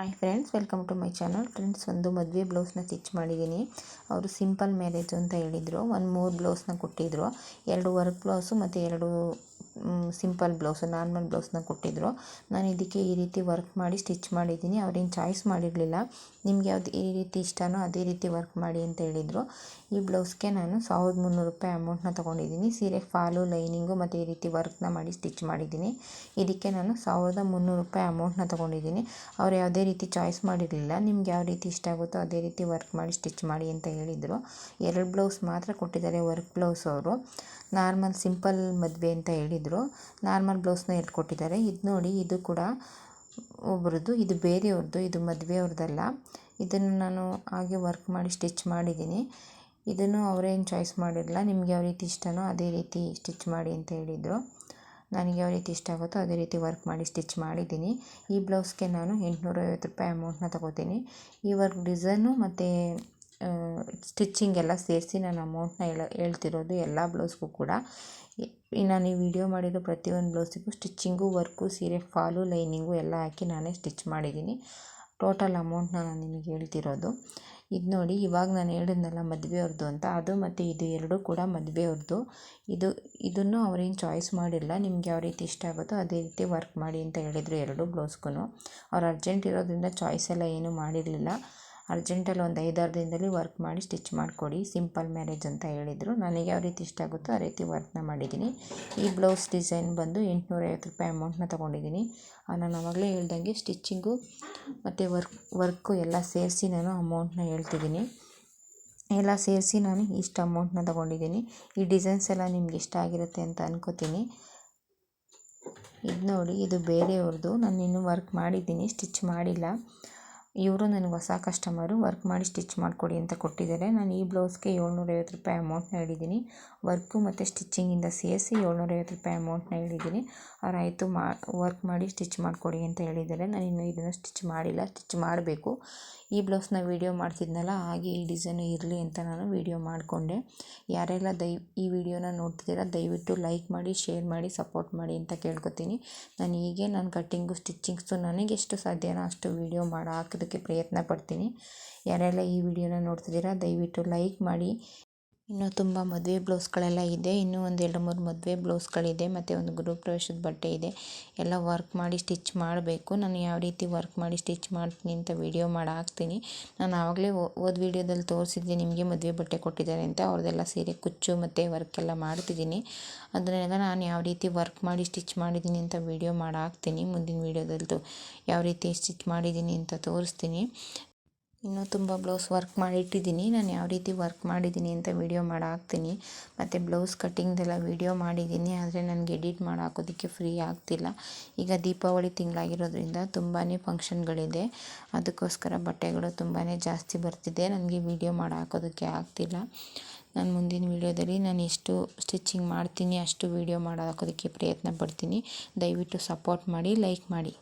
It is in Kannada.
Hi friends welcome to my channel friends ಒಂದು ಮದುವೆ ಬ್ಲೌಸ್ನ ಸ್ಟಿಚ್ ಮಾಡಿದ್ದೀನಿ. ಅವರು ಸಿಂಪಲ್ ಮ್ಯಾರೇಜು ಅಂತ ಹೇಳಿದರು. ಒಂದು ಮೂರು ಬ್ಲೌಸ್ನ ಕೊಟ್ಟಿದ್ದರು ಎರಡು ವರ್ಕ್ ಬ್ಲೌಸು ಮತ್ತು ಎರಡು ಸಿಂಪಲ್ ಬ್ಲೌಸು ನಾರ್ಮಲ್ ಬ್ಲೌಸ್ನ ಕೊಟ್ಟಿದ್ದರು ನಾನು ಇದಕ್ಕೆ ಈ ರೀತಿ ವರ್ಕ್ ಮಾಡಿ ಸ್ಟಿಚ್ ಮಾಡಿದ್ದೀನಿ. ಅವ್ರೇನು ಚಾಯ್ಸ್ ಮಾಡಿರಲಿಲ್ಲ. ನಿಮ್ಗೆ ಯಾವ್ದು ಈ ರೀತಿ ಇಷ್ಟನೋ ಅದೇ ರೀತಿ ವರ್ಕ್ ಮಾಡಿ ಅಂತ ಹೇಳಿದರು. ಈ ಬ್ಲೌಸ್ಗೆ ನಾನು ಸಾವಿರದ ಮುನ್ನೂರು ರೂಪಾಯಿ ಅಮೌಂಟ್ನ ತೊಗೊಂಡಿದ್ದೀನಿ. ಸೀರೆ ಫಾಲು ಲೈನಿಂಗು ಮತ್ತು ಈ ರೀತಿ ವರ್ಕ್ನ ಮಾಡಿ ಸ್ಟಿಚ್ ಮಾಡಿದ್ದೀನಿ. ಇದಕ್ಕೆ ನಾನು ಸಾವಿರದ ಮುನ್ನೂರು ರೂಪಾಯಿ ಅಮೌಂಟ್ನ ತೊಗೊಂಡಿದ್ದೀನಿ. ಅವ್ರು ಯಾವುದೇ ರೀತಿ ಚಾಯ್ಸ್ ಮಾಡಿರಲಿಲ್ಲ. ನಿಮ್ಗೆ ಯಾವ ರೀತಿ ಇಷ್ಟ ಆಗುತ್ತೋ ಅದೇ ರೀತಿ ವರ್ಕ್ ಮಾಡಿ ಸ್ಟಿಚ್ ಮಾಡಿ ಅಂತ ಹೇಳಿದರು. ಎರಡು ಬ್ಲೌಸ್ ಮಾತ್ರ ಕೊಟ್ಟಿದ್ದಾರೆ ವರ್ಕ್ ಬ್ಲೌಸ್ ಅವರು. ನಾರ್ಮಲ್ ಸಿಂಪಲ್ ಮದುವೆ ಅಂತ ಹೇಳಿದರು. ನಾರ್ಮಲ್ ಬ್ಲೌಸ್ನ ಕೊಟ್ಟಿದ್ದಾರೆ ಇದು ನೋಡಿ, ಇದು ಕೂಡ ಒಬ್ರದ್ದು, ಇದು ಬೇರೆಯವ್ರದ್ದು, ಇದು ಮದುವೆಯವ್ರದ್ದಲ್ಲ. ಇದನ್ನು ನಾನು ಹಾಗೆ ವರ್ಕ್ ಮಾಡಿ ಸ್ಟಿಚ್ ಮಾಡಿದ್ದೀನಿ. ಇದನ್ನು ಅವರೇನು ಚಾಯ್ಸ್ ಮಾಡಿರಲಿಲ್ಲ ನಿಮ್ಗೆ ಯಾವ ರೀತಿ ಇಷ್ಟನೋ ಅದೇ ರೀತಿ ಸ್ಟಿಚ್ ಮಾಡಿ ಅಂತ ಹೇಳಿದರು. ನನಗೆ ಯಾವ ರೀತಿ ಇಷ್ಟ ಆಗುತ್ತೋ ಅದೇ ರೀತಿ ವರ್ಕ್ ಮಾಡಿ ಸ್ಟಿಚ್ ಮಾಡಿದ್ದೀನಿ. ಈ ಬ್ಲೌಸ್ಗೆ ನಾನು ಎಂಟುನೂರೈವತ್ತು ರೂಪಾಯಿ ಅಮೌಂಟ್ನ ತಗೋತೀನಿ. ಈ ವರ್ಕ್ ಡಿಸೈನು ಮತ್ತು ಸ್ಟಿಚ್ಚಿಂಗ್ ಎಲ್ಲ ಸೇರಿಸಿ ನಾನು ಅಮೌಂಟ್ನ ಹೇಳ, ಹೇಳ್ತಿರೋದು ಎಲ್ಲ ಬ್ಲೌಸ್ಗೂ ಕೂಡ. ನಾನು ಈ ವಿಡಿಯೋ ಮಾಡಿರೋ ಪ್ರತಿಯೊಂದು ಬ್ಲೌಸಿಗೂ ಸ್ಟಿಚ್ಚಿಂಗು ವರ್ಕು ಸೀರೆ ಫಾಲು ಲೈನಿಂಗು ಎಲ್ಲ ಹಾಕಿ ನಾನೇ ಸ್ಟಿಚ್ ಮಾಡಿದ್ದೀನಿ. ಟೋಟಲ್ ಅಮೌಂಟ್ನ ನಾನು ನಿಮಗೆ ಹೇಳ್ತಿರೋದು. ಇದು ನೋಡಿ, ಇವಾಗ ನಾನು ಹೇಳಿದ್ನಲ್ಲ ಮದುವೆಯವ್ರದ್ದು ಅಂತ, ಅದು ಮತ್ತು ಇದು ಎರಡೂ ಕೂಡ ಮದುವೆಯವ್ರದ್ದು ಇದು, ಇದನ್ನು ಅವ್ರೇನು ಚಾಯ್ಸ್ ಮಾಡಿಲ್ಲ, ನಿಮ್ಗೆ ಯಾವ ರೀತಿ ಇಷ್ಟ ಆಗುತ್ತೋ ಅದೇ ರೀತಿ ವರ್ಕ್ ಮಾಡಿ ಅಂತ ಹೇಳಿದರು ಎರಡು ಬ್ಲೌಸ್ಗೂ ಅವ್ರು ಅರ್ಜೆಂಟ್ ಇರೋದ್ರಿಂದ ಚಾಯ್ಸ್ ಎಲ್ಲ ಏನೂ ಮಾಡಿರಲಿಲ್ಲ. ಅರ್ಜೆಂಟಲ್ಲಿ ಒಂದು ಐದಾರು ದಿನದಲ್ಲಿ ವರ್ಕ್ ಮಾಡಿ ಸ್ಟಿಚ್ ಮಾಡಿಕೊಡಿ. ಸಿಂಪಲ್ ಮ್ಯಾರೇಜ್ ಅಂತ ಹೇಳಿದರು. ನನಗೆ ಯಾವ ರೀತಿ ಇಷ್ಟ ಆಗುತ್ತೋ ಆ ರೀತಿ ವರ್ಕ್ನ ಮಾಡಿದ್ದೀನಿ. ಈ ಬ್ಲೌಸ್ ಡಿಸೈನ್ ಬಂದು ಎಂಟುನೂರೈವತ್ತು ರೂಪಾಯಿ ಅಮೌಂಟ್ನ ತೊಗೊಂಡಿದ್ದೀನಿ. ನಾನು ಆವಾಗಲೇ ಹೇಳ್ದಂಗೆ ಸ್ಟಿಚ್ಚಿಂಗು ಮತ್ತು ವರ್ಕ್, ವರ್ಕು ಎಲ್ಲ ಸೇರಿಸಿ ನಾನು ಅಮೌಂಟ್ನ ಹೇಳ್ತಿದ್ದೀನಿ. ಎಲ್ಲ ಸೇರಿಸಿ ನಾನು ಇಷ್ಟು ಅಮೌಂಟ್ನ ತೊಗೊಂಡಿದ್ದೀನಿ. ಈ ಡಿಸೈನ್ಸ್ ಎಲ್ಲ ನಿಮ್ಗೆ ಇಷ್ಟ ಆಗಿರುತ್ತೆ ಅಂತ ಅನ್ಕೋತೀನಿ. ಇದು ನೋಡಿ ಇದು ಬೇರೆಯವ್ರದ್ದು. ನಾನು ಇನ್ನೂ ವರ್ಕ್ ಮಾಡಿದ್ದೀನಿ, ಸ್ಟಿಚ್ ಮಾಡಿಲ್ಲ. ಇವರು ನನಗೆ ಹೊಸ ಕಸ್ಟಮರು ವರ್ಕ್ ಮಾಡಿ ಸ್ಟಿಚ್ ಮಾಡಿಕೊಡಿ ಅಂತ ಕೊಟ್ಟಿದ್ದಾರೆ. ನಾನು ಈ ಬ್ಲೌಸ್ಗೆ ಏಳ್ನೂರೈವತ್ತು ರೂಪಾಯಿ ಅಮೌಂಟ್ನ ಹೇಳಿದ್ದೀನಿ. ವರ್ಕು ಮತ್ತು ಸ್ಟಿಚ್ಚಿಂಗಿಂದ ಸೇರಿಸಿ ಏಳ್ನೂರೈವತ್ತು ರೂಪಾಯಿ ಅಮೌಂಟ್ನ ಹೇಳಿದ್ದೀನಿ. ಅವ್ರು ಆಯಿತು ಮಾ ವರ್ಕ್ ಮಾಡಿ ಸ್ಟಿಚ್ ಮಾಡಿಕೊಡಿ ಅಂತ ಹೇಳಿದ್ದಾರೆ. ನಾನು ಇನ್ನೂ ಇದನ್ನು ಸ್ಟಿಚ್ ಮಾಡಿಲ್ಲ ಸ್ಟಿಚ್ ಮಾಡಬೇಕು. ಈ ಬ್ಲೌಸ್ನ ವೀಡಿಯೋ ಮಾಡ್ತಿದ್ನಲ್ಲ, ಹಾಗೆ ಈ ಡಿಸೈನು ಇರಲಿ ಅಂತ ನಾನು ವೀಡಿಯೋ ಮಾಡಿಕೊಂಡೆ. ಯಾರೆಲ್ಲ ದಯ, ಈ ವಿಡಿಯೋನ ನೋಡ್ತಿದ್ದೀರಾ, ದಯವಿಟ್ಟು ಲೈಕ್ ಮಾಡಿ ಶೇರ್ ಮಾಡಿ ಸಪೋರ್ಟ್ ಮಾಡಿ ಅಂತ ಕೇಳ್ಕೊತೀನಿ. ನಾನು ಹೀಗೆ, ನಾನು ಕಟ್ಟಿಂಗು ಸ್ಟಿಚ್ಚಿಂಗ್ಸು ನನಗೆ ಎಷ್ಟು ಸಾಧ್ಯನೋ ಅಷ್ಟು ವೀಡಿಯೋ ಮಾಡಿ ಹಾಕೋದಕ್ಕೆ ಪ್ರಯತ್ನ ಪಡ್ತೀನಿ. ಯಾರೆಲ್ಲ ಈ ವಿಡಿಯೋನ ನೋಡ್ತಿದ್ದೀರಾ ದಯವಿಟ್ಟು ಲೈಕ್ ಮಾಡಿ. ಇನ್ನೂ ತುಂಬ ಮದುವೆ ಬ್ಲೌಸ್ಗಳೆಲ್ಲ ಇದೆ. ಇನ್ನೂ ಒಂದು ಎರಡು ಮೂರು ಮದುವೆ ಬ್ಲೌಸ್ಗಳಿದೆ. ಮತ್ತು ಒಂದು ಗೃಹಪ್ರವೇಶದ ಬಟ್ಟೆ ಇದೆ. ಎಲ್ಲ ವರ್ಕ್ ಮಾಡಿ ಸ್ಟಿಚ್ ಮಾಡಬೇಕು. ನಾನು ಯಾವ ರೀತಿ ವರ್ಕ್ ಮಾಡಿ ಸ್ಟಿಚ್ ಮಾಡ್ತೀನಿ ಅಂತ ವೀಡಿಯೋ ಮಾಡಿ ಹಾಕ್ತೀನಿ ನಾನು ಆವಾಗಲೇ ಓದ್ ವೀಡಿಯೋದಲ್ಲಿ ತೋರಿಸಿದ್ದೆ ನಿಮಗೆ ಮದುವೆ ಬಟ್ಟೆ ಕೊಟ್ಟಿದ್ದಾರೆ ಅಂತ. ಅವ್ರದ್ದೆಲ್ಲ ಸೀರೆ ಕುಚ್ಚು ಮತ್ತು ವರ್ಕೆಲ್ಲ ಮಾಡ್ತಿದ್ದೀನಿ. ಅದನ್ನೆಲ್ಲ ನಾನು ಯಾವ ರೀತಿ ವರ್ಕ್ ಮಾಡಿ ಸ್ಟಿಚ್ ಮಾಡಿದ್ದೀನಿ ಅಂತ ವೀಡಿಯೋ ಮಾಡಿ ಹಾಕ್ತೀನಿ ಮುಂದಿನ ವೀಡಿಯೋದಲ್ಲಿ ಯಾವ ರೀತಿ ಸ್ಟಿಚ್ ಮಾಡಿದ್ದೀನಿ ಅಂತ ತೋರಿಸ್ತೀನಿ. ಇನ್ನೂ ತುಂಬ ಬ್ಲೌಸ್ ವರ್ಕ್ ಮಾಡಿ ಇಟ್ಟಿದ್ದೀನಿ ನಾನು ಯಾವ ರೀತಿ ವರ್ಕ್ ಮಾಡಿದ್ದೀನಿ ಅಂತ ವೀಡಿಯೋ ಮಾಡಿ ಹಾಕ್ತೀನಿ ಮತ್ತು ಬ್ಲೌಸ್ ಕಟ್ಟಿಂಗ್ದೆಲ್ಲ ವೀಡಿಯೋ ಮಾಡಿದ್ದೀನಿ. ಆದರೆ ನನಗೆ ಎಡಿಟ್ ಮಾಡಿ ಹಾಕೋದಕ್ಕೆ ಫ್ರೀ ಆಗ್ತಿಲ್ಲ. ಈಗ ದೀಪಾವಳಿ ತಿಂಗಳಾಗಿರೋದ್ರಿಂದ ತುಂಬಾ ಫಂಕ್ಷನ್ಗಳಿದೆ ಅದಕ್ಕೋಸ್ಕರ ಬಟ್ಟೆಗಳು ತುಂಬಾ ಜಾಸ್ತಿ ಬರ್ತಿದೆ. ನನಗೆ ವೀಡಿಯೋ ಮಾಡಿ ಹಾಕೋದಕ್ಕೆ ಆಗ್ತಿಲ್ಲ. ನಾನು ಮುಂದಿನ ವೀಡಿಯೋದಲ್ಲಿ ನಾನು ಎಷ್ಟು ಸ್ಟಿಚಿಂಗ್ ಮಾಡ್ತೀನಿ ಅಷ್ಟು ವೀಡಿಯೋ ಮಾಡಿ ಹಾಕೋದಕ್ಕೆ ಪ್ರಯತ್ನ ಪಡ್ತೀನಿ. ದಯವಿಟ್ಟು ಸಪೋರ್ಟ್ ಮಾಡಿ ಲೈಕ್ ಮಾಡಿ.